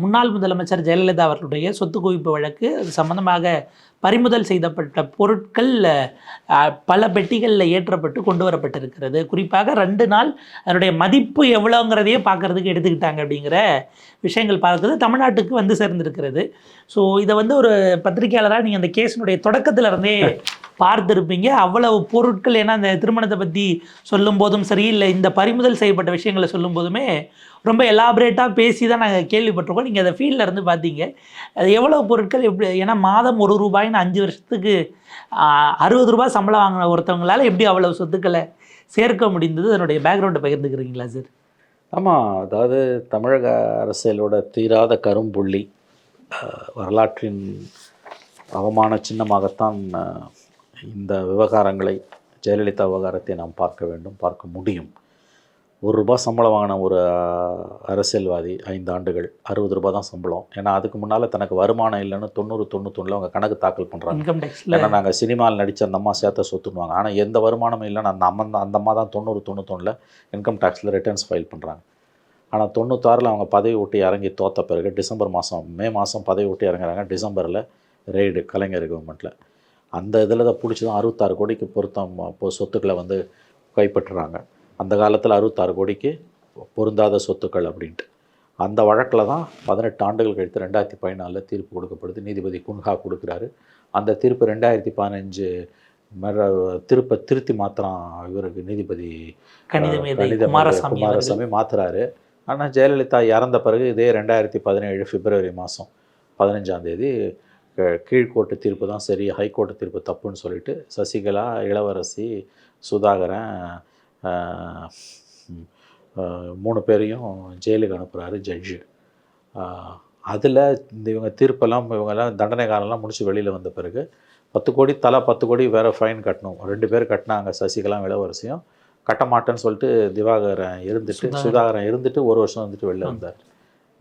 முன்னாள் முதலமைச்சர் ஜெயலலிதா அவர்களுடைய சொத்து குவிப்பு வழக்கு அது சம்பந்தமாக பறிமுதல் செய்தப்பட்ட பொருட்கள் பல பெட்டிகளில் ஏற்றப்பட்டு கொண்டு வரப்பட்டிருக்கிறது. குறிப்பாக ரெண்டு நாள் அதனுடைய மதிப்பு எவ்வளோங்கிறதையே பார்க்கறதுக்கு எடுத்துக்கிட்டாங்க அப்படிங்கிற விஷயங்கள் பார்க்குறது தமிழ்நாட்டுக்கு வந்து சேர்ந்திருக்கிறது. ஸோ இதை வந்து ஒரு பத்திரிகையாளராக நீங்கள் அந்த கேஸினுடைய தொடக்கத்தில் இருந்தே பார்த்துருப்பீங்க. அவ்வளவு பொருட்கள் ஏன்னா அந்த திருமணத்தை பற்றி சொல்லும் போதும் சரி இல்லை இந்த பறிமுதல் செய்யப்பட்ட விஷயங்களை சொல்லும் போதுமே ரொம்ப எலாபரேட்டாக பேசி தான் நாங்கள் கேள்விப்பட்டிருக்கோம். நீங்கள் அதை ஃபீல்டில் இருந்து பார்த்தீங்க அது எவ்வளோ பொருட்கள் எப்படி ஏன்னா மாதம் ஒரு ரூபாய்னு அஞ்சு வருஷத்துக்கு அறுபது ரூபாய் சம்பளம் வாங்கின ஒருத்தவங்களால எப்படி அவ்வளோ சொத்துக்களை சேர்க்க முடிந்தது? அதனுடைய பேக்ரவுண்டை பகிர்ந்துக்கிறீங்களா சார் ஆமாம் அதாவது தமிழக அரசியலோட தீராத கரும்புள்ளி வரலாற்றின் அவமான சின்னமாகத்தான் இந்த விவகாரங்களை ஜெயலலிதா விவகாரத்தை நாம் பார்க்க வேண்டும் பார்க்க முடியும். ஒரு ரூபாய் சம்பளம் வாங்கின ஒரு அரசியல்வாதி ஐந்து ஆண்டுகள் அறுபது ரூபாய் தான் சம்பளம். ஏன்னா அதுக்கு முன்னால் தனக்கு வருமானம் இல்லைன்னு தொண்ணூறு தொண்ணூத்தொன்னில் அவங்க கணக்கு தாக்கல் பண்ணுறாங்க ஏன்னா நாங்கள் சினிமாவில் நடித்த அந்த அம்மா சேர்த்த சொத்துன்னுவாங்க. ஆனால் எந்த வருமானமும் இல்லைன்னு அந்த அம்மா அந்த அம்மா தான் தொண்ணூறு தொண்ணூத்தொன்னில் இன்கம் டேக்ஸில் ரிட்டர்ன்ஸ் ஃபைல் பண்ணுறாங்க ஆனால் தொண்ணூத்தாறில் அவங்க பதவி விட்டு இறங்கி தோத்த பிறகு டிசம்பர் மாதம் மே மாதம் பதவி விட்டு இறங்குறாங்க. டிசம்பரில் ரெய்டு கலைஞர் கவர்மெண்ட்டில் அந்த இதில் தான் பிடிச்சி தான் அறுபத்தாறு கோடிக்கு பொருத்தம் சொத்துக்களை வந்து கைப்பற்றுறாங்க. அந்த காலத்தில் அறுபத்தாறு கோடிக்கு பொருந்தாத சொத்துக்கள் அப்படின்ட்டு. அந்த வழக்கில் தான் பதினெட்டு ஆண்டுகள் கழித்து ரெண்டாயிரத்தி பதினாலில் தீர்ப்பு கொடுக்கப்படுது. நீதிபதி குன்ஹா கொடுக்குறாரு. அந்த தீர்ப்பு ரெண்டாயிரத்தி பதினஞ்சு மர திருப்ப திருத்தி மாத்திரம் இவருக்கு நீதிபதி கணித குமாரசாமி மாத்துறாரு. ஆனால் ஜெயலலிதா இறந்த பிறகு இதே ரெண்டாயிரத்தி பதினேழு பிப்ரவரி மாதம் பதினஞ்சாம் தேதி க- கீழ்கோர்ட்டு தீர்ப்பு தான் சரி ஹைகோர்ட்டு தீர்ப்பு தப்புன்னு சொல்லிட்டு சசிகலா இளவரசி சுதாகரன் மூணு பேரையும் ஜெயிலுக்கு அனுப்புகிறாரு ஜட்ஜு அதில் இந்த இவங்க தீர்ப்பெல்லாம் இவங்கெல்லாம் தண்டனை காலம்லாம் முடிச்சு வெளியில் வந்த பிறகு பத்து கோடி தலா பத்து கோடி வேறு ஃபைன் கட்டணும். ரெண்டு பேர் கட்டினாங்க சசிகலா இளவரசியும். கட்ட மாட்டேன்னு சொல்லிட்டு திவாகரன் இருந்துட்டு சுதாகரன். சுதாகரன் இருந்துட்டு ஒரு வருஷம் வந்துட்டு வெளில வந்தார்.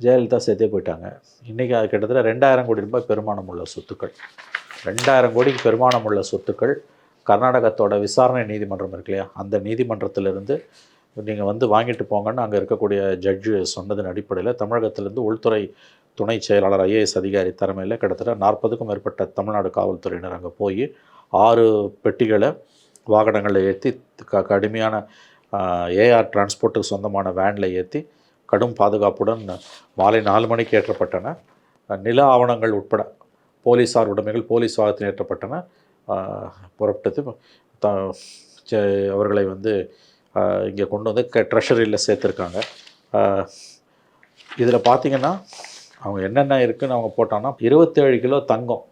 ஜெயலலிதா சேர்த்தே போயிட்டாங்க. இன்றைக்கி அது கிட்டத்தட்ட ரெண்டாயிரம் கோடி ரூபாய் பெருமானம் உள்ள சொத்துக்கள். ரெண்டாயிரம் கோடிக்கு பெருமானம் உள்ள சொத்துக்கள். கர்நாடகத்தோட விசாரணை நீதிமன்றம் இருக்கு இல்லையா? அந்த நீதிமன்றத்திலிருந்து நீங்கள் வந்து வாங்கிட்டு போங்கன்னு அங்கே இருக்கக்கூடிய ஜட்ஜு சொன்னதன் அடிப்படையில் தமிழகத்திலேருந்து உள்துறை துணை செயலாளர் ஐஏஎஸ் அதிகாரி தலைமையில் கிட்டத்தட்ட நாற்பதுக்கும் மேற்பட்ட தமிழ்நாடு காவல்துறையினர் அங்கே போய் ஆறு பெட்டிகளை வாகனங்களில் ஏற்றி க கடுமையான ஏஆர் டிரான்ஸ்போர்ட்டுக்கு சொந்தமான வேனில் ஏற்றி கடும் பாதுகாப்புடன் மாலை நாலு மணிக்கு ஏற்றப்பட்டன. நில ஆவணங்கள் உட்பட போலீஸார் உடைமைகள் போலீஸ் வாகத்தில் ஏற்றப்பட்டன. புறப்பட்டது. த அவர்களை வந்து இங்கே கொண்டு வந்து க ட்ரெஷரியில் சேர்த்துருக்காங்க. இதில் பார்த்தீங்கன்னா அவங்க என்னென்ன இருக்குன்னு அவங்க போட்டாங்கன்னா இருபத்தேழு கிலோ தங்கம்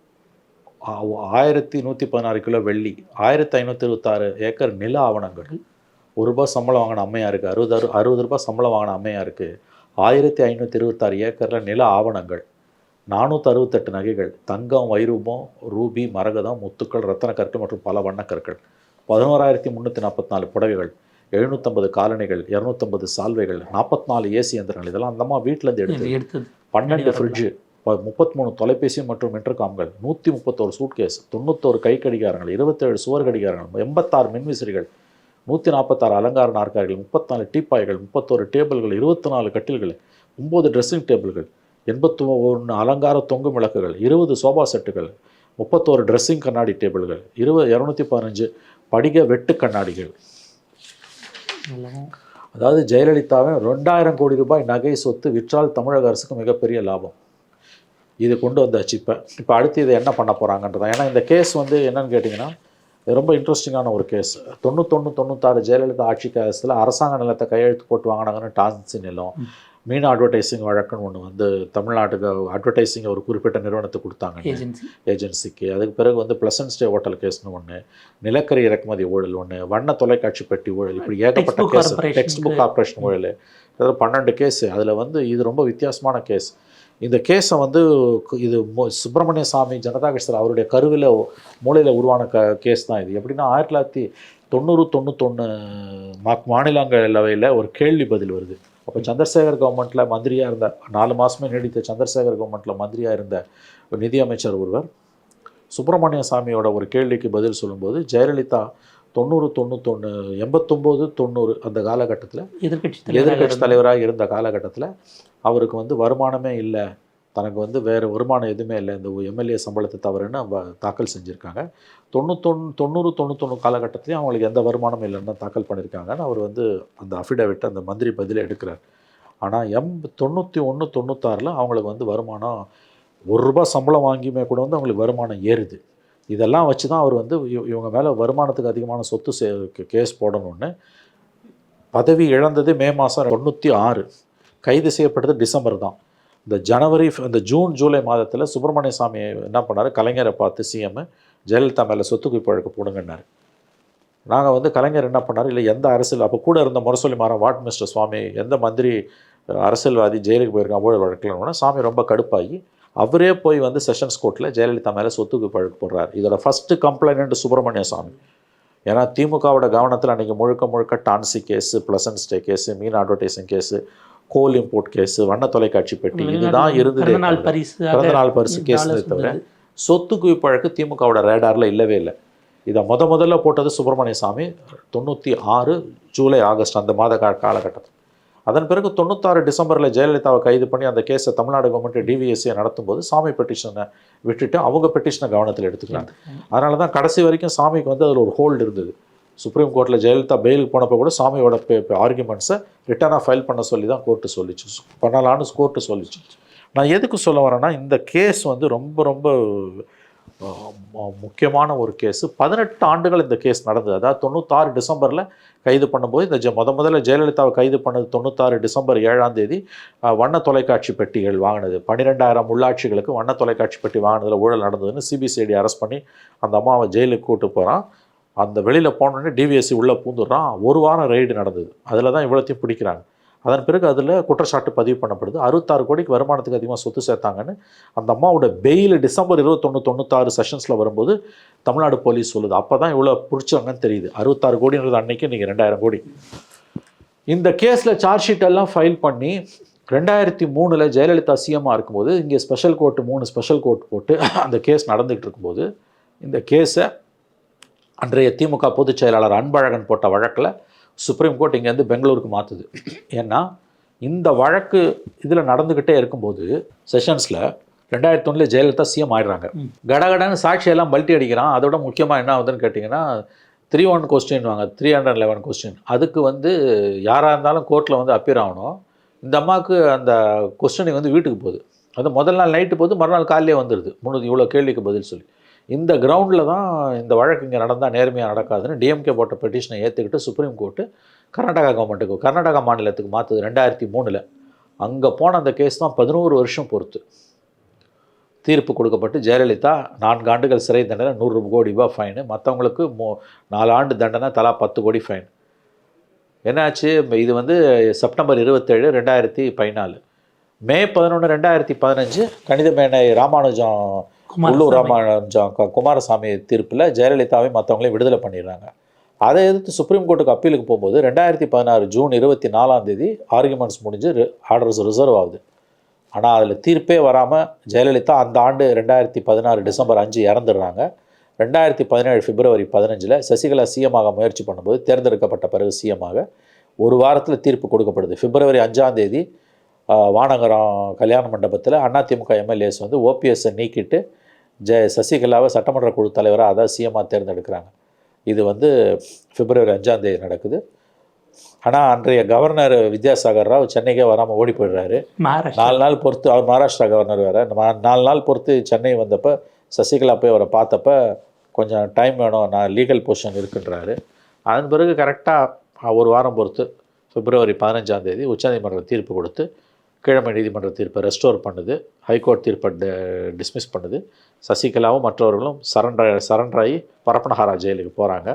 ஆ- ஆயிரத்தி நூற்றி பதினாறு கிலோ வெள்ளி ஆயிரத்தி ஐநூற்றி இருபத்தாறு ஏக்கர் நில ஆவணங்கள். ஒரு ரூபாய் சம்பளம் வாங்கின அம்மையாருக்கு அறுபது அறு அறுபது ரூபாய் சம்பளம் வாங்கின அம்மையாருக்கு ஆயிரத்தி ஐநூற்றி இருபத்தாறு ஏக்கரில் நில ஆவணங்கள். நானூற்றி அறுபத்தெட்டு நகைகள் தங்கம் வைரூபம் ரூபி மரகதம் முத்துக்கள் ரத்தன கற்கள் மற்றும் பல வண்ணக்கற்கள். பதினோராயிரத்தி முந்நூற்றி நாற்பத்தி நாலு புடவைகள் எழுநூற்றம்பது காலணிகள் இரநூத்தம்பது சால்வைகள் நாற்பத்தி நாலு ஏசி இயந்திரங்கள். இதெல்லாம் அந்தம்மா வீட்டிலேருந்து எடுத்து எடுத்தது. பன்னெண்டு ஃப்ரிட்ஜு முப்பத்தி மூணு தொலைபேசி மற்றும் இன்டர்காம்கள் நூற்றி முப்பத்தோரு சூட்கேஸ் தொண்ணூத்தோரு கை கடிகாரங்கள் இருபத்தேழு சுவர் கடிகாரங்கள் எண்பத்தாறு மின்விசிறிகள் நூற்றி நாற்பத்தாறு அலங்கார நாற்காலிகள் முப்பத்தாலு டீப்பாய்கள் முப்பத்தோரு டேபிள்கள் இருபத்தி நாலு கட்டில்கள் ஒம்பது ட்ரெஸ்ஸிங் டேபிள்கள் எண்பத்து ஒன்று அலங்கார தொங்கும் விளக்குகள் இருபது சோபா செட்டுகள் முப்பத்தோரு ட்ரெஸ்ஸிங் கண்ணாடி டேபிள்கள் இருபது இரநூத்தி பதினஞ்சு படிக வெட்டு கண்ணாடிகள். அதாவது ஜெயலலிதாவின் ரெண்டாயிரம் கோடி ரூபாய் நகை சொத்து விற்றால் தமிழக அரசுக்கு மிகப்பெரிய லாபம். இது கொண்டு வந்தாச்சு இப்போ. இப்போ அடுத்து இதை என்ன பண்ண போகிறாங்கன்றதான் ஏன்னா இந்த கேஸ் வந்து என்னன்னு கேட்டிங்கன்னா ரொம்ப இன்ட்ரெஸ்டிங்கான ஒரு கேஸ் தொண்ணூத்தொன்று தொண்ணூத்தாறு ஜெயலலிதா ஆட்சி காலத்தில் அரசாங்க நிலத்தை கையெழுத்து போட்டு வாங்கினாங்கன்னு டான்சி நிலம் மீனா அட்வர்டைசிங் வழக்குன்னு ஒன்று வந்து தமிழ்நாட்டுக்கு அட்வர்டைசிங் ஒரு குறிப்பிட்ட நிறுவனத்துக்கு கொடுத்தாங்க. ஏஜென்சி ஏஜென்சிக்கு அதுக்கு பிறகு வந்து ப்ளசன்ட் ஸ்டே ஹோட்டல் கேஸ்னு ஒன்று நிலக்கரி இறக்குமதி ஊழல் ஒன்று வண்ண தொலைக்காட்சி பெட்டி ஊழல் இப்படி ஏகப்பட்ட கேஸ் டெக்ஸ்ட் புக் கார்பரேஷன் ஊழல் அதாவது பன்னெண்டு கேஸ் அதில் வந்து இது ரொம்ப வித்தியாசமான கேஸ் இந்த கேஸை வந்து இது சுப்பிரமணிய சாமி ஜனதா கட்சியில் அவருடைய கருவில் மூளையில் உருவான க கேஸ் தான் இது. எப்படின்னா ஆயிரத்தி தொள்ளாயிரத்தி தொண்ணூறு தொண்ணூத்தொன்று மா மாநிலங்களவையில் ஒரு கேள்வி பதில் வருது. அப்போ சந்திரசேகர் கவர்மெண்ட்டில் மந்திரியாக இருந்த நாலு மாதமே நீடித்த சந்திரசேகர் கவர்மெண்ட்டில் மந்திரியாக இருந்த நிதியமைச்சர் ஒருவர் சுப்பிரமணிய சாமியோட ஒரு கேள்விக்கு பதில் சொல்லும்போது ஜெயலலிதா தொண்ணூறு தொண்ணூத்தொன்று எண்பத்தொம்போது தொண்ணூறு அந்த காலகட்டத்தில் எதிர்கட்சி எதிர்கட்சி தலைவராக இருந்த காலகட்டத்தில் அவருக்கு வந்து வருமானமே இல்லை தனக்கு வந்து வேறு வருமானம் எதுவுமே இல்லை. இந்த எம்எல்ஏ சம்பளத்தை தவறுன்னு அவ தாக்கல் செஞ்சுருக்காங்க. தொண்ணூத்தொன்று தொண்ணூறு தொண்ணூத்தொன்று காலகட்டத்திலையும் அவங்களுக்கு எந்த வருமானமும் இல்லைன்னு தான் தாக்கல் பண்ணியிருக்காங்கன்னு அவர் வந்து அந்த அஃபிடேவிட்டை அந்த மந்திரி பதிலை எடுக்கிறார். ஆனால் எம் தொண்ணூற்றி ஒன்று தொண்ணூத்தாறில் அவங்களுக்கு வந்து வருமானம் ஒரு ரூபாய் சம்பளம் வாங்கியுமே கூட வந்து அவங்களுக்கு வருமானம் ஏறுது. இதெல்லாம் வச்சு தான் அவர் வந்து இவங்க மேலே வருமானத்துக்கு அதிகமான சொத்து சே கேஸ் போடணும்னு பதவி இழந்தது மே மாதம் தொண்ணூற்றி ஆறு. கைது செய்யப்பட்டது டிசம்பர் தான். இந்த ஜனவரி இந்த ஜூன் ஜூலை மாதத்தில் சுப்பிரமணிய சாமி என்ன பண்ணார்? கலைஞரை பார்த்து சிஎம் ஜெயலலிதா மேலே சொத்து குவிப்பு வழக்கு போடுங்கன்னாரு. நாங்கள் வந்து கலைஞர் என்ன பண்ணார்? இல்லை எந்த அரசியல் அப்போ கூட இருந்த முரசொலி மாறன் வாட் மிஸ்டர் சுவாமி எந்த மந்திரி அரசியல்வாதி ஜெயிலுக்கு போயிருக்கான் ஊழல் வழக்கில்னா சாமி ரொம்ப கடுப்பாகி அவரே போய் வந்து செஷன்ஸ் கோர்ட்டில் ஜெயலலிதா மேலே சொத்து குவிப்பு வழக்கு போடுறாரு. இதோட ஃபஸ்ட்டு கம்ப்ளைண்ட் சுப்பிரமணிய சாமி. ஏன்னா திமுகவோட கவனத்தில் அன்றைக்கி முழுக்க முழுக்க TANSI case pleasant stay case மீன் advertising case coal import case வண்ண தொலைக்காட்சி பெட்டி இதுதான் இருந்ததே பிறந்த நாள் பரிசு பிறந்த நாள் பரிசு கேஸ் தவிர சொத்து குவிப்பு வழக்கு திமுகவோட ரேடாரில் இல்லவே இல்லை. இதை முத முதல்ல போட்டது சுப்பிரமணிய சாமி தொண்ணூற்றி ஆறு ஜூலை ஆகஸ்ட் அந்த மாத கா காலகட்டத்தில். அதன் பிறகு தொண்ணூத்தாறு டிசம்பரில் ஜெயலலிதாவை கைது பண்ணி அந்த கேஸை தமிழ்நாடு கவர்மெண்ட் டிவிஎஸ்சியை நடத்தும்போது சாமி பெட்டிஷனை விட்டுட்டு அவங்க பெட்டிஷனை கவனத்தில் எடுத்துக்கிறாங்க அதனால தான் கடைசி வரைக்கும் சாமிக்கு வந்து அதில் ஒரு ஹோல்டு இருந்தது. சுப்ரீம் கோர்ட்டில் ஜெயலலிதா பெயிலுக்கு போனப்போ கூட சாமியோட ஆர்குமெண்ட்ஸை ரிட்டர்னாக ஃபைல் பண்ண சொல்லி தான் கோர்ட்டு சொல்லிச்சு. பண்ணலான்னு கோர்ட்டு சொல்லிச்சு. நான் எதுக்கு சொல்ல வரேன்னா இந்த கேஸ் வந்து ரொம்ப ரொம்ப முக்கியமான ஒரு கேஸு பதினெட்டு ஆண்டுகள் இந்த கேஸ் நடந்தது. அதாவது தொண்ணூத்தாறு டிசம்பரில் கைது பண்ணும்போது இந்த ஜெ முத முதல்ல ஜெயலலிதாவை கைது பண்ணது தொண்ணூத்தாறு டிசம்பர் ஏழாம் தேதி. வண்ண தொலைக்காட்சி பெட்டிகள் வாங்கினது. பன்னிரெண்டாயிரம் உள்ளாட்சிகளுக்கு வண்ண தொலைக்காட்சி பெட்டி வாங்கினதில் ஊழல் நடந்ததுன்னு சிபிசிஐடி அரெஸ்ட் பண்ணி அந்த அம்மாவை ஜெயிலுக்கு கூப்பிட்டு போகிறான் அந்த வெளியில் போனோடனே டிவிஎஸ்சி உள்ளே பூந்துடுறான். ஒரு வாரம் ரெய்டு நடந்தது. அதில் தான் இவ்வளோத்தையும் பிடிக்கிறாங்க. அதன் பிறகு அதில் குற்றச்சாட்டு பதிவு பண்ணப்படுது. அறுபத்தாறு கோடிக்கு வருமானத்துக்கு அதிகமாக சொத்து சேர்த்தாங்கன்னு அந்த அம்மாவோட பெயில் டிசம்பர் இருபத்தொன்று தொண்ணூத்தாறு செஷன்ஸில் வரும்போது தமிழ்நாடு போலீஸ் சொல்லுது. அப்போ தான் இவ்வளோ பிடிச்சாங்கன்னு தெரியுது. அறுபத்தாறு கோடின்றது அன்னைக்கு நீங்கள் ரெண்டாயிரம் கோடி. இந்த கேஸில் சார்ஜ் ஷீட் எல்லாம் ஃபைல் பண்ணி ரெண்டாயிரத்தி மூணில் ஜெயலலிதா சிஎம்மாக இருக்கும்போது இங்கே ஸ்பெஷல் கோர்ட் மூணு ஸ்பெஷல் கோர்ட் போட்டு அந்த கேஸ் நடந்துகிட்டு இருக்கும்போது இந்த கேஸை அன்றைய திமுக பொதுச் செயலாளர் அன்பழகன் போட்ட வழக்கில் சுப்ரீம் கோர்ட் இங்கேருந்து பெங்களூருக்கு மாற்றுது ஏன்னா இந்த வழக்கு இதில் நடந்துக்கிட்டே இருக்கும்போது செஷன்ஸில் ரெண்டாயிரத்தி ஒன்றில் ஜெயலலிதா சிஎம் ஆயிடுறாங்க. கடகடன்னு சாட்சியெல்லாம் பல்ட்டி அடிக்கிறான். அதோட முக்கியமாக என்ன ஆகுதுன்னு கேட்டிங்கன்னா த்ரீ ஒன் கொஸ்டின் வாங்க த்ரீ ஹண்ட்ரட் லெவன் கொஸ்டின் அதுக்கு வந்து யாராக இருந்தாலும் கோர்ட்டில் வந்து அப்பியர் ஆகணும். இந்த அம்மாவுக்கு அந்த கொஸ்டினிங் வந்து வீட்டுக்கு போகுது. அது முதல் நாள் நைட்டு போகுது மறுநாள் காலையிலே வந்துடுது மூணு இவ்வளோ கேள்விக்கு பதில் சொல்லி. இந்த கிரவுண்டில் தான் இந்த வழக்கு இங்கே நடந்தால் நேர்மையாக நடக்காதுன்னு டிஎம்கே போட்ட பெட்டிஷனை ஏற்றுக்கிட்டு சுப்ரீம் கோர்ட்டு கர்நாடகா கவர்மெண்ட்டுக்கு கர்நாடகா மாநிலத்துக்கு மாற்றுது ரெண்டாயிரத்தி மூணில். அங்கே போன அந்த கேஸ் தான் பதினோரு வருஷம் பொறுத்து. தீர்ப்பு கொடுக்கப்பட்டு ஜெயலலிதா நான்கு ஆண்டுகள் சிறை தண்டனை நூறு கோடி ரூபாய் ஃபைனு மற்றவங்களுக்கு மூ நாலு ஆண்டு தண்டனை தலா பத்து கோடி ஃபைன் என்னாச்சு? இது வந்து செப்டம்பர் இருபத்தேழு ரெண்டாயிரத்தி பதினாலு. மே பதினொன்று ரெண்டாயிரத்தி பதினஞ்சு கணிதமேனை ராமானுஜம் உள்ளூர் ராமானுஜம் குமாரசாமி தீர்ப்பில் ஜெயலலிதாவை மற்றவங்களையும் விடுதலை பண்ணிடுறாங்க. அதை எதிர்த்து சுப்ரீம் கோர்ட்டுக்கு அப்பீலுக்கு போகும்போது ரெண்டாயிரத்தி பதினாறு ஜூன் இருபத்தி நாலாம் தேதி ஆர்குமெண்ட்ஸ் முடிஞ்சு ஆர்டர்ஸ் ரிசர்வ் ஆகுது. ஆனால் அதில் தீர்ப்பே வராமல் ஜெயலலிதா அந்த ஆண்டு ரெண்டாயிரத்தி பதினாறு டிசம்பர் அஞ்சு இறந்துடுறாங்க. ரெண்டாயிரத்தி பதினேழு பிப்ரவரி பதினஞ்சில் சசிகலா சிஎம்மாக முயற்சி பண்ணும்போது தேர்ந்தெடுக்கப்பட்ட பிறகு சிஎம்மாக ஒரு வாரத்தில் தீர்ப்பு கொடுக்கப்படுது. பிப்ரவரி அஞ்சாம் தேதி வானகரம் கல்யாண மண்டபத்தில் அதிமுக எம்எல்ஏஸ் வந்து ஓபிஎஸ்ஸை நீக்கிட்டு ஜெய சசிகலாவை சட்டமன்ற குழு தலைவராக அதான் சிஎம்மாக தேர்ந்தெடுக்கிறாங்க. இது வந்து பிப்ரவரி அஞ்சாம் தேதி நடக்குது. ஆனால் அன்றைய கவர்னர் வித்யாசாகர் ராவ் சென்னைக்கே வராமல் ஓடி போயிடுறாரு. நாலு நாள் பொறுத்து அவர் மகாராஷ்டிரா கவர்னர் வேறு. நாலு நாள் பொறுத்து சென்னை வந்தப்போ சசிகலா போய் அவரை பார்த்தப்ப கொஞ்சம் டைம் வேணும் நான் லீகல் பொசிஷன் இருக்குன்றாரு. அதன் பிறகு கரெக்டாக ஒரு வாரம் பொறுத்து பிப்ரவரி பதினஞ்சாம் தேதி உச்சநீதிமன்றம் தீர்ப்பு கொடுத்து கீழமை நீதிமன்ற தீர்ப்பை ரெஸ்டோர் பண்ணுது ஹைகோர்ட் தீர்ப்பை டிஸ்மிஸ் பண்ணுது. சசிகலாவும் மற்றவர்களும் சரண்டர் சரண்டராகி பரப்பனஹாரா ஜெயிலுக்கு போகிறாங்க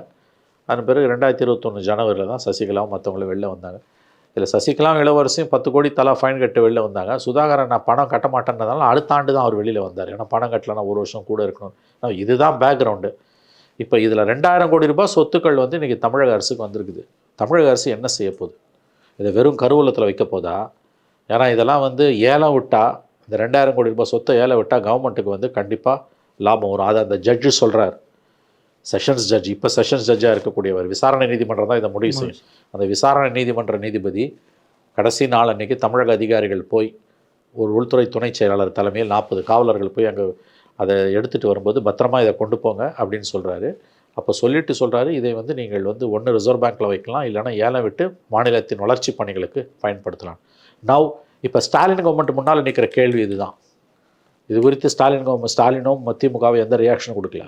அதன் பிறகு ரெண்டாயிரத்தி இருபத்தொன்று ஜனவரியில் தான் சசிகலாவும் மற்றவங்களும் வெளில வந்தாங்க. இதில் சசிகலாவும் இளவரசியும் பத்து கோடி தலா ஃபைன் கட்டு வெளில வந்தாங்க. சுதாகரன் நான் பணம் கட்ட மாட்டேன்றதால அடுத்த ஆண்டு தான் அவர் வெளியில் வந்தார். ஏன்னா பணம் கட்டலன்னா ஒரு வருஷம் கூட இருக்கணும். ஆனால் இதுதான் பேக்ரவுண்டு இப்போ இதில் ரெண்டாயிரம் கோடி ரூபாய் சொத்துக்கள் வந்து இன்றைக்கி தமிழக அரசுக்கு வந்திருக்குது. தமிழக அரசு என்ன செய்ய போகுது இதை வெறும் கருவூலத்தில் வைக்க போதா? ஏன்னா இதெல்லாம் வந்து ஏலம் விட்டால் இந்த ரெண்டாயிரம் கோடி ரூபாய் சொத்தை ஏலம் விட்டால் கவர்மெண்ட்டுக்கு வந்து கண்டிப்பாக லாபம் வரும். அதை அந்த ஜட்ஜு சொல்கிறார் செஷன்ஸ் ஜட்ஜ் இப்போ செஷன்ஸ் ஜட்ஜாக இருக்கக்கூடியவர். விசாரணை நீதிமன்றம் தான் இதை முடிவு செய்யும். அந்த விசாரணை நீதிமன்ற நீதிபதி கடைசி நாள் அன்னைக்கு தமிழக அதிகாரிகள் போய் ஒரு உள்துறை துணைச் செயலாளர் தலைமையில் நாற்பது காவலர்கள் போய் அங்கே அதை எடுத்துகிட்டு வரும்போது பத்திரமா இதை கொண்டு போங்க அப்படின்னு சொல்கிறாரு அப்போ சொல்லிட்டு சொல்கிறாரு இதை வந்து நீங்கள் வந்து ஒன்று ரிசர்வ் பேங்க்கில் வைக்கலாம். இல்லைன்னா ஏலம் விட்டு மாநிலத்தின் வளர்ச்சி பணிகளுக்கு பயன்படுத்தலாம். நவ் இப்போ ஸ்டாலின் கவர்மெண்ட் முன்னால் நிற்கிற கேள்வி இதுதான். இது குறித்து ஸ்டாலின் கவர்மெண்ட் ஸ்டாலினும் திமுகவும் எந்த ரியாக்ஷனும் கொடுக்கல?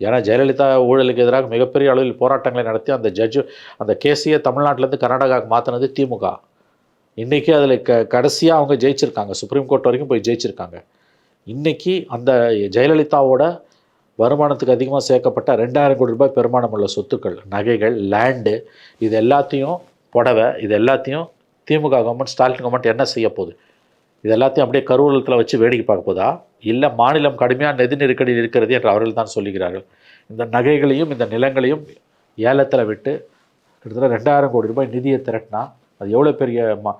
ஏன்னா ஜெயலலிதா ஊழலுக்கு எதிராக மிகப்பெரிய அளவில் போராட்டங்களை நடத்தி அந்த ஜட்ஜு அந்த கேஸையே தமிழ்நாட்டிலேருந்து கர்நாடகாவுக்கு மாற்றினது திமுக. இன்றைக்கி அதில் க கடைசியாக அவங்க ஜெயிச்சிருக்காங்க. சுப்ரீம் கோர்ட் வரைக்கும் போய் ஜெயிச்சிருக்காங்க. இன்றைக்கி அந்த ஜெயலலிதாவோட வருமானத்துக்கு அதிகமாக சேர்க்கப்பட்ட ரெண்டாயிரம் கோடி ரூபாய் பெருமானம் உள்ள சொத்துக்கள் நகைகள் லேண்டு இது எல்லாத்தையும் புடவை இது எல்லாத்தையும் திமுக கவர்மெண்ட் ஸ்டாலின் கவர்மெண்ட் என்ன செய்ய போகுது? இது எல்லாத்தையும் அப்படியே கருவூலத்தில் வச்சு வேடிக்கை பார்க்க போதா? இல்லை மாநிலம் கடுமையாக நிதி நெருக்கடியில் இருக்கிறது என்று அவர்கள் தான் சொல்லுகிறார்கள். இந்த நகைகளையும் இந்த நிலங்களையும் ஏலத்தில் விட்டு கிட்டத்தட்ட ரெண்டாயிரம் கோடி ரூபாய் நிதியை திரட்டினா அது எவ்வளோ பெரிய மா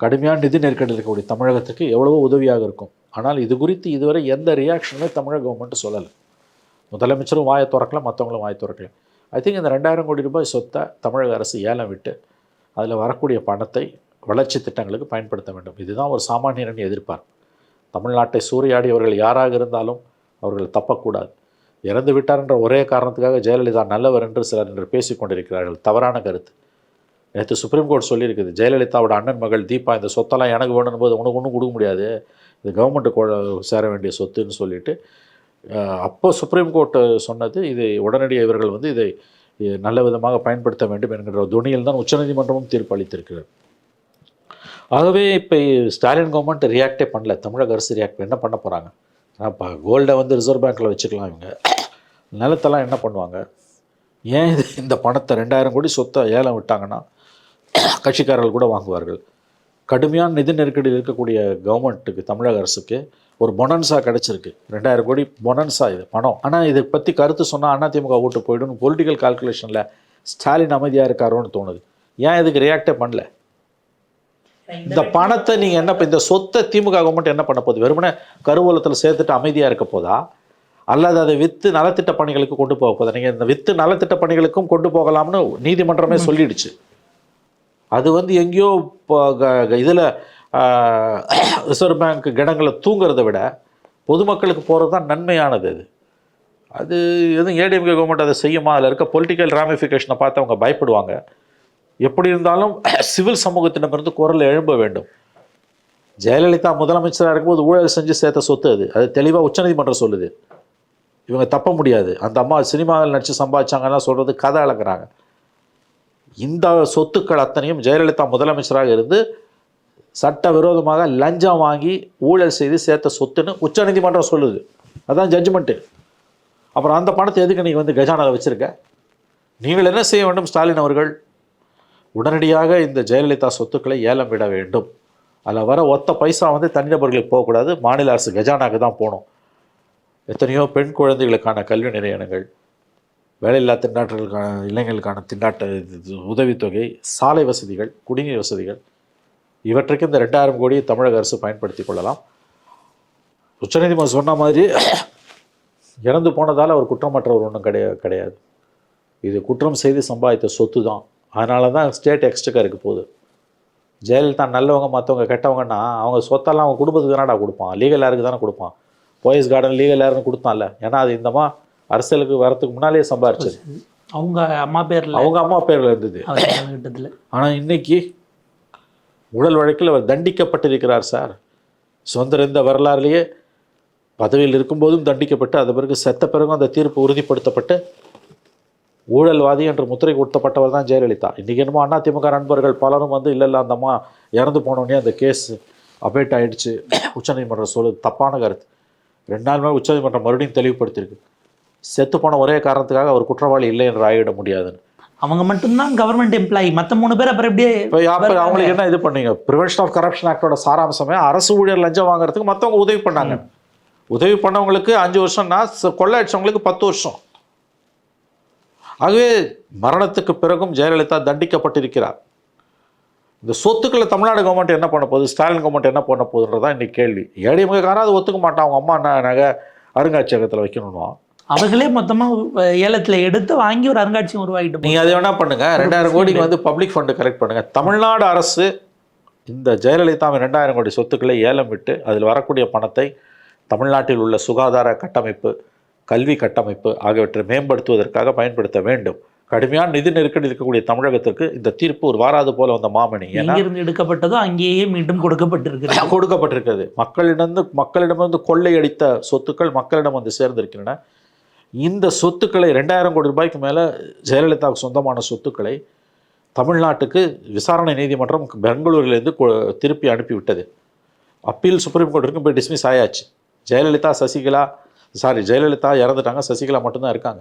கடுமையான நிதி நெருக்கடியில் இருக்கக்கூடிய தமிழகத்துக்கு எவ்வளவோ உதவியாக இருக்கும். ஆனால் இது குறித்து இதுவரை எந்த ரியாக்ஷனுமே தமிழக கவர்மெண்ட் சொல்லலை. முதலமைச்சரும் வாயை திறக்கல மற்றவங்களும் வாயை திறக்கல. ஐ திங்க் இந்த ரெண்டாயிரம் கோடி ரூபாய் சொத்தை தமிழக அரசு ஏலம் விட்டு அதில் வரக்கூடிய பணத்தை வளர்ச்சி திட்டங்களுக்கு பயன்படுத்த வேண்டும். இதுதான் ஒரு சாமானியரின் எதிர்பார்ப்பு. தமிழ்நாட்டை சூறையாடியவர்கள் யாராக இருந்தாலும் அவர்கள் தப்பக்கூடாது. இறந்து விட்டார் என்ற ஒரே காரணத்துக்காக ஜெயலலிதா நல்லவர் என்று சிலர் என்று பேசிக் கொண்டிருக்கிறார்கள். தவறான கருத்து. நேற்று சுப்ரீம் கோர்ட் சொல்லியிருக்குது ஜெயலலிதாவோட அண்ணன் மகள் தீபா இந்த சொத்தெல்லாம் எனக்கு வேணும் போது உனக்கு ஒன்றும் கொடுக்க முடியாது. இது கவர்மெண்ட்டு சேர வேண்டிய சொத்துன்னு சொல்லிட்டு அப்போ சுப்ரீம் கோர்ட்டு சொன்னது இதை உடனடியாக இவர்கள் வந்து இதை நல்ல விதமாக பயன்படுத்த வேண்டும் என்கிற துணியில் தான் உச்சநீதிமன்றமும் தீர்ப்பு அளித்திருக்கிறது. ஆகவே இப்போ ஸ்டாலின் கவர்மெண்ட் ரியாக்டே பண்ணல. தமிழக அரசு ரியாக்ட் என்ன பண்ண போகிறாங்க இப்போ கோல்டை வந்து ரிசர்வ் பேங்க்கில் வச்சுக்கலாம் இவங்க. நிலத்தெல்லாம் என்ன பண்ணுவாங்க? ஏன் இது இந்த பணத்தை ரெண்டாயிரம் கோடி சொத்தை ஏலம் விட்டாங்கன்னா கட்சிக்காரர்கள் கூட வாங்குவார்கள். கடுமையான நிதி நெருக்கடியில் இருக்கக்கூடிய கவர்மெண்ட்டுக்கு தமிழக அரசுக்கு ஒரு பொனன்சா கிடச்சிருக்கு. ரெண்டாயிரம் கோடி பொனன்சா இது பணம். ஆனால் இதை பற்றி கருத்து சொன்னால் அதிமுக ஓட்டு போயிடும் பொலிட்டிக்கல் கால்குலேஷனில் ஸ்டாலின் அமைதியாக இருக்காரோன்னு தோணுது. ஏன் இதுக்கு ரியாக்டே பண்ணல? இந்த பணத்தை நீங்கள் என்ன இப்ப இந்த சொத்தை திமுக கவர்மெண்ட் என்ன பண்ண போகுது? வெறுமனே கருவூலத்தில் சேர்த்துட்டு அமைதியாக இருக்க போதா? அல்லது அதை விற்று நலத்திட்ட பணிகளுக்கு கொண்டு போக போதா? நீங்கள் இந்த விற்று நலத்திட்ட பணிகளுக்கும் கொண்டு போகலாம்னு நீதிமன்றமே சொல்லிடுச்சு. அது வந்து எங்கேயோ இதில் ரிசர்வ் பேங்க் கிடங்களை தூங்குறதை விட பொதுமக்களுக்கு போகிறது தான் நன்மையானது அது. அது எதுவும் ஏடிஎம்கே கவர்மெண்ட் அதை செய்யுமா? அதில் இருக்க பொலிட்டிக்கல் ராமிஃபிகேஷனை பார்த்து அவங்க பயப்படுவாங்க. எப்படி இருந்தாலும் சிவில் சமூகத்திடமிருந்து குரல் எழும்ப வேண்டும். ஜெயலலிதா முதலமைச்சராக இருக்கும்போது ஊழல் செஞ்சு சேர்த்த சொத்து அது. அது தெளிவாக உச்சநீதிமன்றம் சொல்லுது. இவங்க தப்ப முடியாது. அந்த அம்மா சினிமாவில் நடித்து சம்பாதிச்சாங்கன்னா சொல்கிறது கதை அளக்குறாங்க. இந்த சொத்துக்கள் அத்தனையும் ஜெயலலிதா முதலமைச்சராக இருந்து சட்டவிரோதமாக லஞ்சம் வாங்கி ஊழல் செய்து சேர்த்த சொத்துன்னு உச்சநீதிமன்றம் சொல்லுது. அதுதான் ஜட்ஜ்மெண்ட்டு அப்புறம் அந்த பணத்தை எதுக்கு நீங்கள் வந்து கஜானாவில் வச்சுருக்க? நீங்கள் என்ன செய்ய வேண்டும்? ஸ்டாலின் அவர்கள் உடனடியாக இந்த ஜெயலலிதா சொத்துக்களை ஏலம் விட வேண்டும். அதில் வர ஒத்த பைசா வந்து தனிநபர்களுக்கு போகக்கூடாது மாநில அரசு கஜானாக்கு தான் போகணும். எத்தனையோ பெண் குழந்தைகளுக்கான கல்வி நிலையங்கள் வேலையில்லா திண்டாட்டங்களுக்கான இளைஞர்களுக்கான திண்டாட்ட இது- உதவித்தொகை சாலை வசதிகள் குடிநீர் வசதிகள் இவற்றுக்கு இந்த ரெண்டாயிரம் கோடியை தமிழக அரசு பயன்படுத்தி கொள்ளலாம். உச்சநீதிமன்றம் சொன்ன மாதிரி இறந்து போனதால் அவர் குற்றமற்றவர் ஒன்றும் கிடையாது கிடையாது. இது குற்றம் செய்து சம்பாதித்த சொத்து தான் அதனால தான் ஸ்டேட் எக்ஸ்டக்கருக்கு போகுது. ஜெயலலிதா நல்லவங்க மற்றவங்க கெட்டவங்கன்னா அவங்க சொத்தெல்லாம் அவங்க குடும்பத்துக்கு தானடா கொடுப்பான். லீகல் யாருக்கு தானே கொடுப்பான். போயஸ் கார்டன் லீகல் யாருன்னு கொடுத்தான்ல. ஏன்னா அது இந்தமா அரசியலுக்கு வரதுக்கு முன்னாலேயே சம்பாரிச்சது. அவங்க அம்மா பேர்ல அவங்க அம்மா பேரில் இருந்தது. ஆனால் இன்னைக்கு உடல் வழக்கில் அவர் தண்டிக்கப்பட்டிருக்கிறார் சார். சுதந்திர இந்த வரலாறுலேயே பதவியில் இருக்கும்போதும் தண்டிக்கப்பட்டு அது பிறகு செத்த பிறகும் அந்த தீர்ப்பு உறுதிப்படுத்தப்பட்டு ஊழல்வாதி என்று முத்திரை கொடுத்தப்பட்டவர் தான் ஜெயலலிதா. இன்றைக்கி என்னமோ அதிமுக நண்பர்கள் பலரும் வந்து இல்லை இல்லை அந்த அம்மா இறந்து போனோடனே அந்த கேஸ் அபேட் ஆயிடுச்சு. உச்சநீதிமன்றம் சொல்லுது. தப்பான கருத்து. ரெண்டு நாள் மேலே உச்சநீதிமன்றம் மறுபடியும் தெளிவுபடுத்தியிருக்கு. செத்து போன ஒரே காரணத்துக்காக அவர் குற்றவாளி இல்லை என்று ஆகிவிட முடியாதுன்னு. அவங்க மட்டும்தான் கவர்மெண்ட் எம்ப்ளாயி மற்ற மூணு பேர் அப்புறம் எப்படியே அவங்களுக்கு என்ன இது பண்ணீங்க? ப்ரிவென்ஷன் ஆஃப் கரப்ஷன் ஆக்டோட சாராம்சமே அரசு ஊழியர் லஞ்சம் வாங்குறதுக்கு மற்றவங்க உதவி பண்ணாங்க. உதவி பண்ணவங்களுக்கு அஞ்சு வருஷம்னா ச- கொள்ளை அடிச்சவங்களுக்கு பத்து வருஷம். ஆகவே மரணத்துக்கு பிறகும் ஜெயலலிதா தண்டிக்கப்பட்டிருக்கிறார். இந்த சொத்துக்களை தமிழ்நாடு கவர்மெண்ட் என்ன பண்ண போகுது? ஸ்டாலின் கவர்மெண்ட் என்ன பண்ண போகுதுன்றதான் இன்னைக்கு கேள்வி. ஏடிஎம்கேக்காரன் அது ஒத்துக்க மாட்டான் அவங்க அம்மா ந- நகை அருங்காட்சியகத்தில் வைக்கணும்னா. அவர்களே மொத்தமா அஹ், ஏலத்துல எடுத்து வாங்கி ஒரு அருங்காட்சியம் உருவாக்கிட்டு நீங்கள் அதை வேணா பண்ணுங்க. ரெண்டாயிரம் கோடிக்கு வந்து பப்ளிக் ஃபண்டு கலெக்ட் பண்ணுங்க. தமிழ்நாடு அரசு இந்த ஜெயலலிதாவின் ரெண்டாயிரம் கோடி சொத்துக்களை ஏலம் விட்டு அதில் வரக்கூடிய பணத்தை தமிழ்நாட்டில் உள்ள சுகாதார கட்டமைப்பு கல்வி கட்டமைப்பு ஆகியவற்றை மேம்படுத்துவதற்காக பயன்படுத்த வேண்டும். கடுமையான நிதி நெருக்கடி இருக்கக்கூடிய தமிழகத்திற்கு இந்த தீர்ப்பு ஒரு வாராது போல வந்த மாமணி. எங்கிருந்து எடுக்கப்பட்டதோ அங்கேயே மீண்டும் கொடுக்கப்பட்டிருக்கிறது. கொடுக்கப்பட்டிருக்கிறது. மக்களிடந்து மக்களிடமிருந்து கொள்ளையடித்த சொத்துக்கள் மக்களிடம் வந்து சேர்ந்திருக்கின்றன. இந்த சொத்துக்களை ரெண்டாயிரம் கோடி ரூபாய்க்கு மேலே ஜெயலலிதாவுக்கு சொந்தமான சொத்துக்களை தமிழ்நாட்டுக்கு விசாரணை நீதிமன்றம் பெங்களூரிலிருந்து திருப்பி அனுப்பிவிட்டது. அப்பீல் சுப்ரீம் கோர்ட் வரைக்கும் போய் டிஸ்மிஸ் ஆயாச்சு. ஜெயலலிதா சசிகலா சாரி ஜெயலலிதா இறந்துட்டாங்க. சசிகலா மட்டும்தான் இருக்காங்க.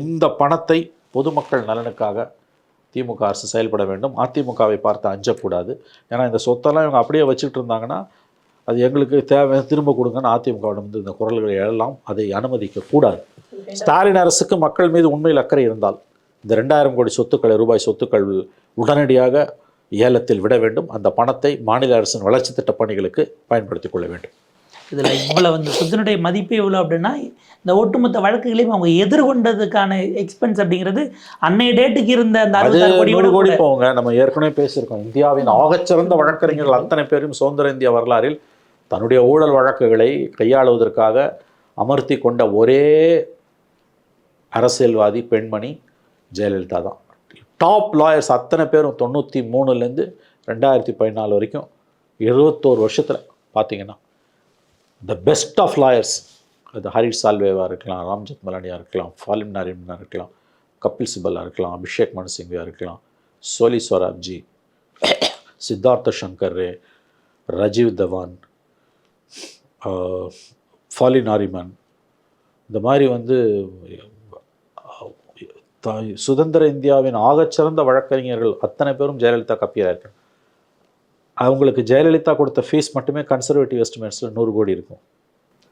இந்த பணத்தை பொதுமக்கள் நலனுக்காக திமுக அரசு செயல்பட வேண்டும். அதிமுகவை பார்த்து அஞ்சக்கூடாது. ஏன்னா இந்த சொத்தெல்லாம் இவங்க அப்படியே வச்சுட்டு இருந்தாங்கன்னா அது எங்களுக்கு தேவை. திரும்ப கொடுங்கன்னு அதிமுகவிடம் வந்து இந்த குரல்களை எழலாம். அதை அனுமதிக்க கூடாது ஸ்டாலின் அரசுக்கு மக்கள் மீது உண்மையில் அக்கறை இருந்தால் இந்த ரெண்டாயிரம் கோடி சொத்துக்களை ரூபாய் சொத்துக்கள் உடனடியாக ஏலத்தில் விட வேண்டும். அந்த பணத்தை மாநில அரசின் வளர்ச்சி திட்ட பணிகளுக்கு பயன்படுத்திக் கொள்ள வேண்டும். இதுல இவ்வளவு இந்த சொத்தினுடைய மதிப்பு எவ்வளவு அப்படின்னா இந்த ஒட்டுமொத்த வழக்குகளையும் அவங்க எதிர்கொண்டதுக்கான எக்ஸ்பென்ஸ் அப்படிங்கிறது அன்னைய டேட்டுக்கு இருந்த அந்த கோடி கூட. போங்க. நம்ம ஏற்கனவே பேசியிருக்கோம். இந்தியாவின் ஆகச்சிறந்த வழக்கறிஞர்கள் அத்தனை பேரும் சுதந்திர இந்திய வரலாறில் தன்னுடைய ஊழல் வழக்குகளை கையாளுவதற்காக அமர்த்தி கொண்ட ஒரே அரசியல்வாதி பெண்மணி ஜெயலலிதா தான். டாப் லாயர்ஸ் அத்தனை பேரும் தொண்ணூற்றி மூணுலேருந்து ரெண்டாயிரத்தி பதினாலு வரைக்கும் இருபத்தோரு வருஷத்தில் பார்த்தீங்கன்னா த பெஸ்ட் ஆஃப் லாயர்ஸ் அது ஹரிஷ் சால்வேவாக இருக்கலாம் ராம்ஜத் மலானியாக இருக்கலாம் ஃபாலிம் நாரிமனாக இருக்கலாம் கபில் சிபலாக இருக்கலாம் அபிஷேக் மனு இருக்கலாம் சோலி ஸ்வராப்ஜி சித்தார்த்த சங்கர் ரே ரஜீவ் தவான் ஃபாலி நாரிமன் இந்த மாதிரி வந்து த- சுதந்திர இந்தியாவின் ஆகச்சிறந்த வழக்கறிஞர்கள் அத்தனை பேரும் ஜெயலலிதா கப்பியாக இருக்காங்க. அவங்களுக்கு ஜெயலலிதா கொடுத்த ஃபீஸ் மட்டுமே கன்சர்வேட்டிவ் எஸ்டிமேட்ஸில் நூறு கோடி இருக்கும்.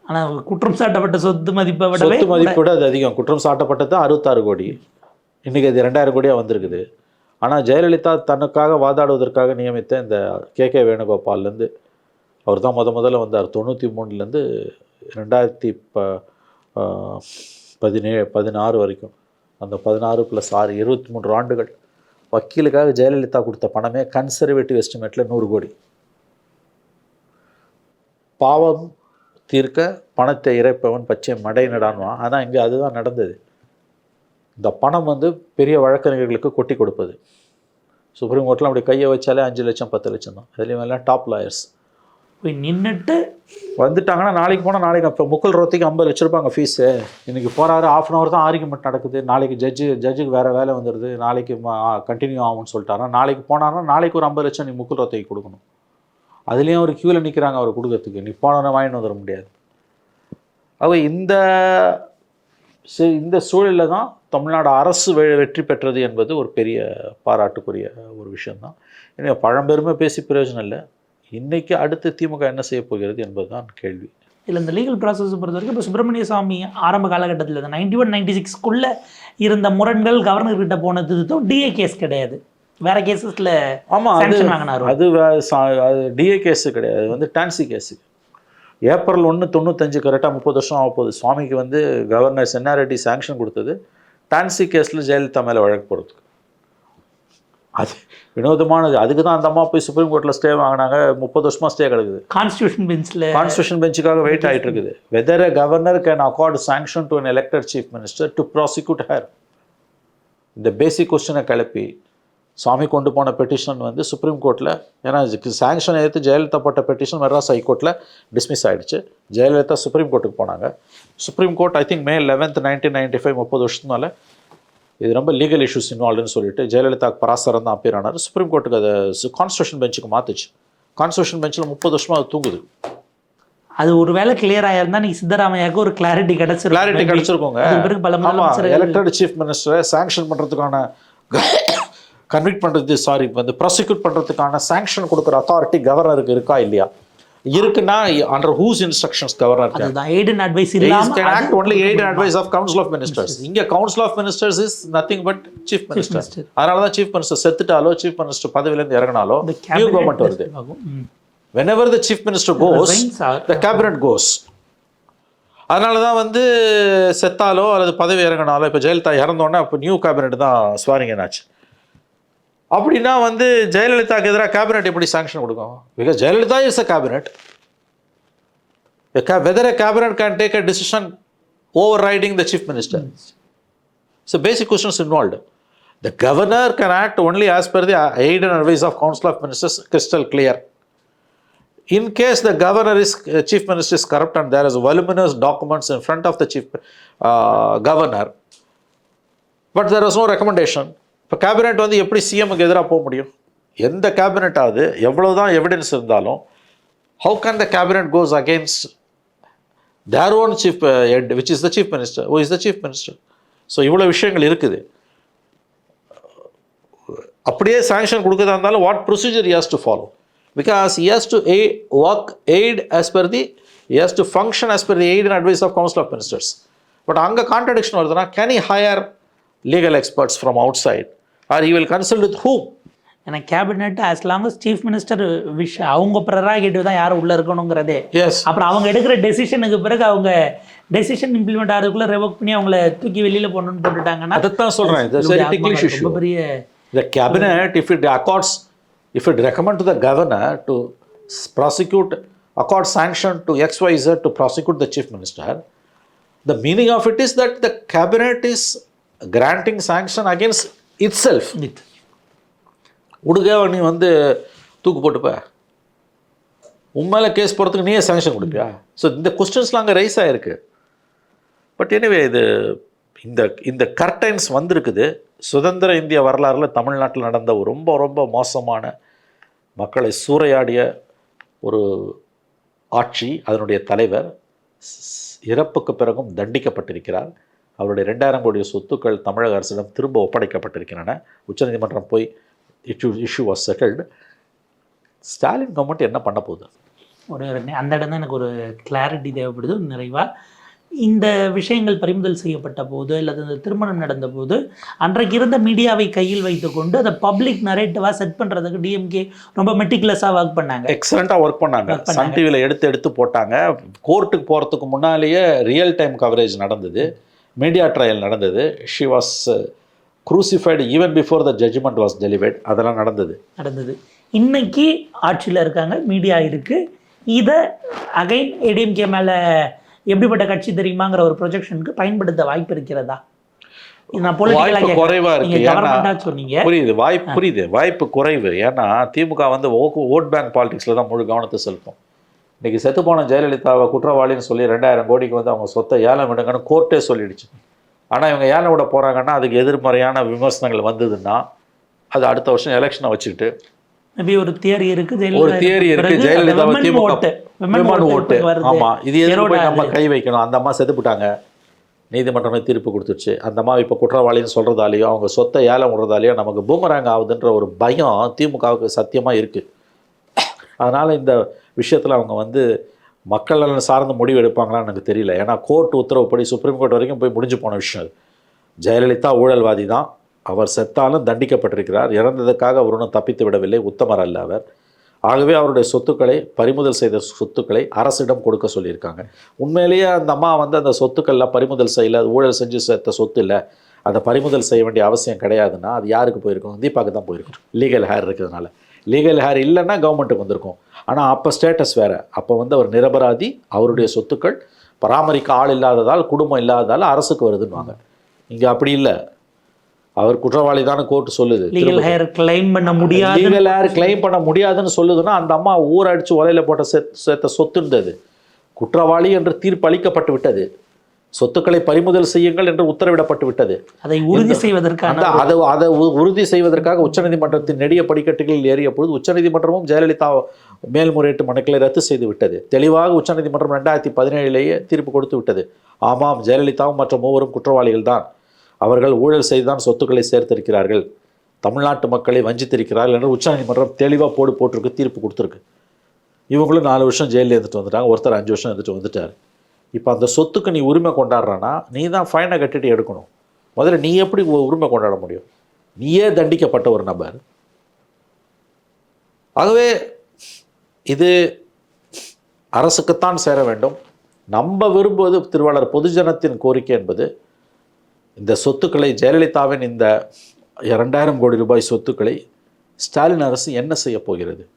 ஆனா குற்றம் சாட்டப்பட்ட சொத்து மதிப்பை சொத்து மதிப்பு விட அது அதிகம். குற்றம் சாட்டப்பட்டது அறுபத்தாறு கோடி. இன்னைக்கு அது ரெண்டாயிரம் கோடியாக வந்திருக்குது. ஆனால் ஜெயலலிதா தனக்காக வாதாடுவதற்காக நியமித்த இந்த கே கே வேணுகோபால்லேருந்து அவர் தான் முத முதல்ல வந்தார். தொண்ணூற்றி மூணுலேருந்து ரெண்டாயிரத்தி ப ஆஹ், பதினே பதினாறு வரைக்கும். அந்த பதினாறு ப்ளஸ் ஆறு இருபத்தி மூன்று ஆண்டுகள். வக்கீலுக்காக ஜெயலலிதா கொடுத்த பணமே கன்சர்வேட்டிவ் எஸ்டிமேட்டில் நூறு கோடி. பாவம் தீர்க்க பணத்தை இறைப்பவன் பச்சை மடை நடான்வான் ஆனால் இங்கே அதுதான் நடந்தது. இந்த பணம் வந்து பெரிய வழக்கறிஞர்களுக்கு கொட்டி கொடுப்பது. சுப்ரீம் கோர்ட்டில் அப்படி கையை வச்சாலே அஞ்சு லட்சம் பத்து லட்சம் தான். அதுலேயும் எல்லாம் டாப் லாயர்ஸ் போய் நின்றுட்டு வந்துட்டாங்கன்னா நாளைக்கு போனால் நாளைக்கு அப்போ முக்கல் ரோத்திக்கு ஐம்பது லட்ச ரூபாங்க ஃபீஸு இன்றைக்கி போகிறாரு ஆஃப் அன் ஹவர் தான் ஆர்குமெண்ட் நடக்குது. நாளைக்கு ஜட்ஜு ஜட்ஜுக்கு வேறு வேலை வந்துடுது நாளைக்கு கண்டினியூ ஆகும்னு சொல்லிட்டாரா நாளைக்கு போனாருன்னா நாளைக்கு ஒரு ஐம்பது லட்சம் நீ முக்கல் ரோத்திக்கு கொடுக்கணும். அதுலேயும் ஒரு க்யூவில் நிற்கிறாங்க அவர் கொடுக்கறதுக்கு. நீ போனவன வாங்கிட்டு வந்துட முடியாது. அவ இந்த இந்த சூழலில் தான் தமிழ்நாடு அரசு வெ- வெற்றி பெற்றது என்பது ஒரு பெரிய பாராட்டுக்குரிய ஒரு விஷயம்தான். எனவே பழம்பெருமை பேசி பிரயோஜனம் இல்லை. இன்னைக்கு அடுத்து திமுக என்ன செய்ய போகிறது என்பதுதான் கேள்வி. இதில் இந்த லீகல் ப்ராசஸ் பொறுத்த வரைக்கும் இப்போ சுப்பிரமணிய சாமி ஆரம்ப காலகட்டத்தில் இந்த நைன்டி ஒன் நைன்டி சிக்ஸ்க்குள்ளே இருந்த முரண்கள் கவர்னர் கிட்ட போனது டிஏ கேஸ் கிடையாது. வேற கேசஸில் ஆமாம் அது வாங்கினாரு. அது டிஏ கேஸு கிடையாது. வந்து டான்சி கேஸு ஏப்ரல் ஒன்று தொண்ணூத்தஞ்சு கரெக்டாக முப்பது வருஷம் ஆக போகுது. சுவாமிக்கு வந்து கவர்னர் சென்னாரெட்டி சாங்ஷன் கொடுத்தது. டான்சி கேஸில் ஜெயலலிதா மேலே வழக்கு போகிறதுக்கு அது வினோதமானது. அதுக்கு தான் அந்த அம்மா போய் சுப்ரீம் கோர்ட்டில் ஸ்டே வாங்கினாங்க. முப்பது வருஷமா ஸ்டே கிடக்குது. கான்ஸ்டியூஷன் பெஞ்சில் கான்ஸ்டியூஷன் பெஞ்சுக்காக வெயிட் ஆயிட்டு இருக்குது whether a governor can accord sanction to an elected chief minister to prosecute her? இந்த பேசிக் கொஸ்டினை கிளப்பி சாமி கொண்டு போன பெட்டிஷன் வந்து சுப்ரீம் கோர்ட்டில் ஏன்னா சாங்ஷன் எடுத்து ஜெயலலிதா போட்ட பெட்டிஷன் மெட்ராஸ் ஹைகோர்ட்டில் டிஸ்மிஸ் ஆயிடுச்சு. ஜெயலலிதா சுப்ரீம் கோர்ட்டுக்கு போனாங்க. Supreme court I think May eleventh nineteen ninety five முப்பது வருஷத்துனால இது ரொம்ப லீகல் இஷ்யூஸ் இன்வால்வ்னு சொல்லிட்டு ஜெயலலிதா பராசரம் தான் அப்பீர் ஆனார். சுப்ரீம் கோர்ட்டுக்கு அதை கான்ஸ்டியூஷன் பெஞ்சுக்கு மாற்றுச்சு கான்ஸ்டியூஷன் பெஞ்சில் முப்பது வருஷமா அது தூங்குது. அது ஒரு வேளை கிளியர் ஆயிருந்தா நீ சித்தராமையாக்கு ஒரு கிளாரிட்டி கிடைச்சிருக்கும். கிளாரிட்டி. கிடைச்சிருக்கோங்க. பல எலெக்டட் சீஃப் மினிஸ்டரை சாங்ஷன் பண்றதுக்கான கன்விக்ட் பண்றது சாரி வந்து ப்ராசிக்யூட் பண்றதுக்கான சாங்ஷன் கொடுக்குற அத்தாரிட்டி கவர்னருக்கு இருக்கா இல்லையா? இருக்குன்னா அண்டர் ஹூஸ் இன்ஸ்ட்ரக்ஷன்ஸ் கவர்னர் அதுதான் aid and advice aid and advice of council of ministers இங்க of ministers is nothing but chief minister minister. அதனால தான் chief minister செத்துட்டாலோ chief minister பதவியில இருந்து இறங்கினாலோ new government வருது whenever the chief minister goes Resigns are- the cabinet goes அதனால தான் வந்து செத்தாலோ அல்லது பதவி இறங்கினாலோ இப்போ ஜெயலலிதா இறந்தோடனே அப்போ நியூ கேபினெட் தான் ஸ்வாரிங் ஆச்சு அப்படின்னா வந்து ஜெயலலிதாக்கு எதிராக கேபினெட் எப்படி சாங்ஷன் கொடுக்கும் because Jayalalithaa is a cabinet whether a cabinet can take a decision overriding the chief minister it's basic questions involved the governor can act only as per the aid and advice of council of ministers crystal clear in case the governor is uh, chief minister is corrupt and there is voluminous documents in front of the governor but governor but there was இப்போ cabinet வந்து எப்படி சிஎம்க்கு எதிராக போக முடியும்? எந்த cabinet ஆகுது எவ்வளோ தான் எவிடன்ஸ் இருந்தாலும் how can the cabinet goes against their own chief head which is the chief minister who is the chief minister so இவ்வளோ விஷயங்கள் இருக்குது. அப்படியே சாங்ஷன் கொடுக்கறதா இருந்தாலும் what procedure has to follow because has to a work aid as per the has to function as per the aid and advice of council of ministers but அங்கே contradiction வருதுன்னா can he hire legal experts from out side or you will consult with whom ஏன்னா cabinet as long as chief minister wish அவங்க prerogative தான் யார் உள்ள இருக்கணுங்கிறதே. S அப்புறம் அவங்க எடுக்கிற டெசிஷனுக்கு பிறகு அவங்க டெசிஷன் இம்ப்ளிமெண்ட் ஆகிறதுக்குள்ள ரெவோக் பண்ணி அவங்கள தூக்கி வெளியில போடணும்னு போட்டுட்டாங்கன்னா சொல்கிறேன் ஆத்மா டிக்லிஷ் இஷ்யூ ரொம்ப பெரிய cabinet, if it accords, if it recommend to the governor to s- prosecute, accord sanction to XYZ to prosecute the chief minister, the meaning of it is that the cabinet is granting sanction against itself. இது. உடுக நீ வந்து தூக்கு போட்டுப்ப. உண்மையில case போகிறதுக்கு நீயே sanction கொடுப்பியா? So இந்த கொஸ்டின்ஸ்லாம் அங்கே ரைஸ் ஆகிருக்கு பட் எனிவே இது இந்த இந்த கர்டைன்ஸ் வந்திருக்குது. சுதந்திர இந்திய வரலாறுல தமிழ்நாட்டில் நடந்த ரொம்ப ரொம்ப மோசமான மக்களை சூறையாடிய ஒரு ஆட்சி அதனுடைய தலைவர் இறப்புக்கு பிறகும் தண்டிக்கப்பட்டிருக்கிறார். அவருடைய ரெண்டாயிரம் கோடி சொத்துக்கள் தமிழக அரசிடம் திரும்ப ஒப்படைக்கப்பட்டிருக்கின்றன. உச்சநீதிமன்றம் போய் issue issue was settled Stalin government என்ன பண்ண போகுது? ஒரு அந்த இடம் தான் எனக்கு ஒரு கிளாரிட்டி தேவைப்படுது ஒரு நிறைவா. இந்த விஷயங்கள் பறிமுதல் செய்யப்பட்ட போது அல்லது இந்த திருமணம் நடந்த போது அன்றைக்கு இருந்த மீடியாவை கையில் வைத்துக்கொண்டு அதை பப்ளிக் நரேட்டிவாக செட் பண்ணுறதுக்கு டிஎம்கே ரொம்ப மெட்டிகுலஸாக ஒர்க் பண்ணாங்க. எக்ஸலண்ட்டாக ஒர்க் பண்ணாங்க. சன் டிவியில் எடுத்து எடுத்து போட்டாங்க. கோர்ட்டுக்கு போகிறதுக்கு முன்னாலேயே ரியல் டைம் கவரேஜ் நடந்தது. மீடியா ட்ரையல் நடந்தது. She was crucified even before the judgment was delivered அதெல்லாம் நடந்தது. நடந்தது. இன்னைக்கு ஆட்சியில் இருக்காங்க மீடியா இருக்கு. இதை அகைன் ஏடிஎம்கே மேலே எப்படிப்பட்ட கட்சி தெரியுமாங்கிற ஒரு ப்ரொஜெக்ஷனுக்கு பயன்படுத்த வாய்ப்பு இருக்கிறதா? வாய்ப்பு குறைவா இருக்கு. புரியுது. வாய்ப்பு புரியுது. வாய்ப்பு குறைவு. ஏன்னா திமுக வந்து ஓட் பேங்க் பாலிடிக்ஸில் தான் முழு கவனத்தை செலுத்தும். இன்னைக்கு செத்து போன ஜெயலலிதாவை குற்றவாளின்னு சொல்லி ரெண்டாயிரம் கோடிக்கு வந்து அவங்க சொத்தை ஏலம் விடுங்கன்னு கோர்ட்டே சொல்லிடுச்சு. ஆனால் இவங்க ஏலம் விட போகிறாங்கன்னா அதுக்கு எதிர்மறையான விமர்சனங்கள் வந்ததுன்னா அது அடுத்த வருஷம் எலெக்ஷனை வச்சுக்கிட்டு மேபி ஒரு தியரி இருக்கு ஒரு தியரி இருக்கு ஜெயலலிதாவை திமுக விமன் ஓட்டு வருது. ஆமா இது எரோடா நம்ம கை வைக்கணும்? அந்த அம்மா செத்துப்பிட்டாங்க நீதிமன்றமே தீர்ப்பு கொடுத்துருச்சு. அந்த அம்மா இப்போ குற்றவாளின்னு சொல்றதாலேயோ அவங்க சொத்தை ஏலம் விடுறதாலேயோ நமக்கு பூமராங் ஆகுதுன்ற ஒரு பயம் திமுகவுக்கு சத்தியமா இருக்கு. அதனால இந்த விஷயத்தில் அவங்க வந்து மக்கள் நலன் சார்ந்த முடிவு எடுப்பாங்களான்னு எனக்கு தெரியல. ஏன்னா கோர்ட் உத்தரவுப்படி சுப்ரீம் கோர்ட் வரைக்கும் போய் முடிஞ்சு போன விஷயம் அது. ஜெயலலிதா ஊழல்வாதி தான். அவர் செத்தாலும் தண்டிக்கப்பட்டிருக்கிறார். இறந்ததுக்காக அவர் ஒன்றும் தப்பித்து விடவில்லை. உத்தமர் அல்ல அவர். ஆகவே அவருடைய சொத்துக்களை பறிமுதல் செய்த சொத்துக்களை அரசிடம் கொடுக்க சொல்லியிருக்காங்க. உண்மையிலேயே அந்த அம்மா வந்து அந்த சொத்துக்கள்லாம் பறிமுதல் செய்யல. அது ஊழல் செஞ்சு சேர்த்த சொத்து இல்லை. அதை பறிமுதல் செய்ய வேண்டிய அவசியம் கிடையாதுன்னா அது யாருக்கு போயிருக்கும்? தீபாவுக்கு தான் போயிருக்கும். லீகல் ஹேர் இருக்கிறதுனால. லீகல் ஹேர் இல்லைன்னா கவர்மெண்ட்டுக்கு வந்திருக்கும். ஆனால் அப்போ ஸ்டேட்டஸ் வேறு. அப்போ வந்து அவர் நிரபராதி அவருடைய சொத்துக்கள் பராமரிக்க ஆள் இல்லாததால் குடும்பம் இல்லாததால் அரசுக்கு வருதுன்னுவாங்க. இங்கே அப்படி இல்லை. அவர் குற்றவாளி தானே கோர்ட் சொல்லுது. லீகல் ஹேர் கிளைம் பண்ண முடியாது லீகல் ஹேர் கிளைம் பண்ண முடியாதுன்னு சொல்லுதுன்னா அந்த அம்மா ஊர் அடிச்சு உலையில போட்ட சேர்த்த சொத்து இருந்தது குற்றவாளி என்று தீர்ப்பு அளிக்கப்பட்டு விட்டது. சொத்துக்களை பறிமுதல் செய்யுங்கள் என்று உத்தரவிடப்பட்டு விட்டது. அதை உறுதி செய்வதற்கான அந்த அதை அதை உறுதி செய்வதற்காக உச்சநீதிமன்றத்தின் நெடிய படிக்கட்டுகளில் ஏறிய பொழுது உச்சநீதிமன்றமும் ஜெயலலிதா மேல்முறையீட்டு மனுக்களை ரத்து செய்து விட்டது. தெளிவாக உச்சநீதிமன்றம் ரெண்டாயிரத்தி பதினேழிலேயே தீர்ப்பு கொடுத்து விட்டது. ஆமாம் ஜெயலலிதாவும் மற்ற மூவரும் குற்றவாளிகள் தான் அவர்கள் ஊழல் செய்துதான் சொத்துக்களை சேர்த்திருக்கிறார்கள். தமிழ்நாட்டு மக்களை வஞ்சித்திருக்கிறார்கள் என்று உச்சநீதிமன்றம் தெளிவாக போடு போட்டிருக்கு தீர்ப்பு கொடுத்துருக்கு. இவங்களும் நாலு வருஷம் ஜெயிலில் இருந்துட்டு வந்துட்டாங்க ஒருத்தர் அஞ்சு வருஷம் இருந்துட்டு வந்துட்டார். இப்போ அந்த சொத்துக்கு நீ உரிமை கொண்டாடுறான்னா நீ தான் ஃபைனை கட்டிட்டு எடுக்கணும். முதல்ல நீ எப்படி உரிமை கொண்டாட முடியும்? நீயே தண்டிக்கப்பட்ட ஒரு நபர். ஆகவே இது அரசுக்குத்தான் சேர வேண்டும். நம்ம விரும்புவது திருவாளர் பொதுஜனத்தின் கோரிக்கை என்பது இந்த சொத்துக்களை ஜெயலலிதாவின் இந்த இரண்டாயிரம் கோடி ரூபாய் சொத்துக்களை ஸ்டாலின் அரசு என்ன செய்ய போகிறது?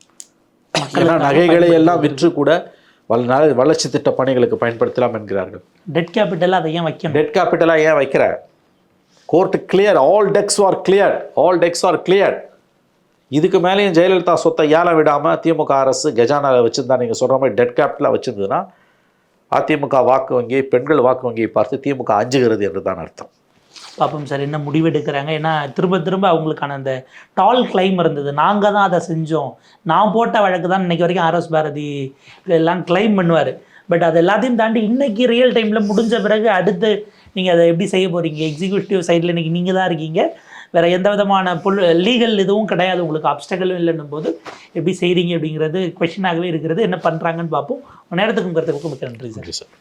ஏன்னா நகைகளை எல்லாம் விற்று கூட வள- வளர்ச்சி திட்ட பணிகளுக்கு பயன்படுத்தலாம் என்கிறார்கள். டெட் கேபிட்டல் அதை ஏன் வைக்கணும்? டெட் கேபிட்டலாக ஏன் வைக்கிற? Court clear all decks or clear all decks or clear இதுக்கு மேலேயும் ஜெயலலிதா சொத்தை ஏலம் விடாமல் திமுக அரசு கஜானாவில் வச்சுருந்தா நீங்கள் சொல்கிற மாதிரி டெட் கேபிட்டலாக வச்சுருந்ததுன்னா அதிமுக வாக்கு வங்கி பெண்கள் வாக்கு வங்கியை பார்த்து திமுக அஞ்சுகிறது என்று தான் அர்த்தம். பார்ப்போம் சார் என்ன முடிவு எடுக்கிறாங்க ஏன்னா திரும்ப திரும்ப அவங்களுக்கான அந்த டால் கிளைம் இருந்தது. நாங்கள் தான் அதை செஞ்சோம். நான் போட்ட வழக்கு தான் இன்றைக்கி வரைக்கும் ஆர்எஸ் பாரதி எல்லாம் கிளைம் பண்ணுவார். பட் அது எல்லாத்தையும் தாண்டி இன்றைக்கி ரியல் டைமில் முடிஞ்ச பிறகு அடுத்து நீங்கள் அதை எப்படி செய்ய போகிறீங்க எக்ஸிக்யூட்டிவ் சைடில் இன்றைக்கி நீங்கள் தான் இருக்கீங்க. வேறு எந்த விதமான பொல் லீகல் இதுவும் கிடையாது. உங்களுக்கு அப்டகலும் இல்லைன்னும் போது எப்படி செய்கிறீங்க அப்படிங்கிறது கொஷினாகவே இருக்கிறது. என்ன பண்ணுறாங்கன்னு பார்ப்போம். நேரத்துக்கு நேரத்துக்கும் மிக்க நன்றி நன்றி சார்